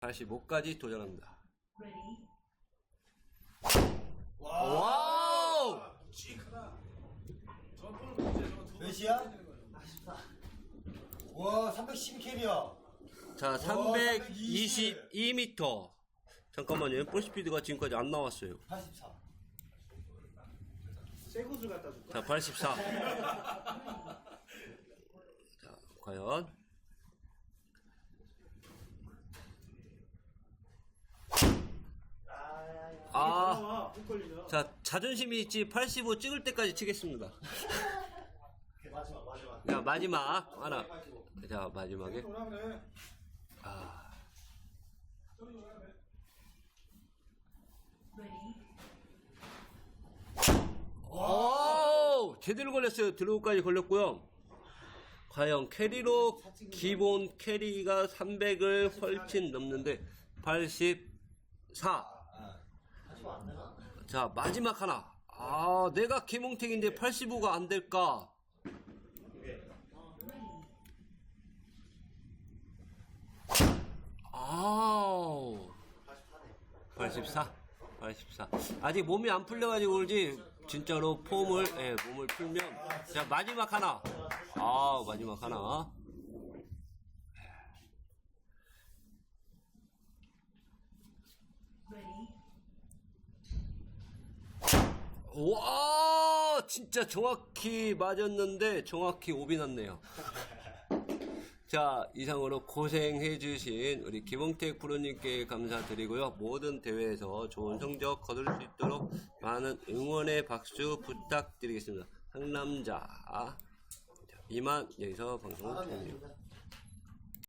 85까지 도전합니다. 와우! 몇이야? 거예요. 와 312캐리야 자, 322m. 잠깐만요. 볼 스피드가 지금까지 안 나왔어요. 84새 곳을 갖다 줄까? 자, 84. 자, 과연. 아, 아, 훅 걸리죠. 자, 자존심이 있지 85 찍을 때까지 치겠습니다. 마지막 마지막 자, 마지막. 하나. 자, 마지막에. 아. 오! 제대로 걸렸어요. 드로우까지 걸렸고요. 과연 캐리로 기본 캐리가 300을 훨씬 넘는데 84. 하지마 안 되나? 자, 마지막 하나. 아, 내가 김홍택인데 85가 안 될까? 아우. 84. 84. 아직 몸이 안 풀려가지고 그러지, 진짜로 폼을, 예, 몸을 풀면. 자, 마지막 하나. 아 마지막 하나. 와, 진짜 정확히 맞았는데, 정확히 오비 났네요. 자, 이상으로 고생해주신 우리 김홍택 프로님께 감사드리고요. 모든 대회에서 좋은 성적 거둘 수 있도록 많은 응원의 박수 부탁드리겠습니다. 상남자. 자, 이만 여기서 방송을 종료.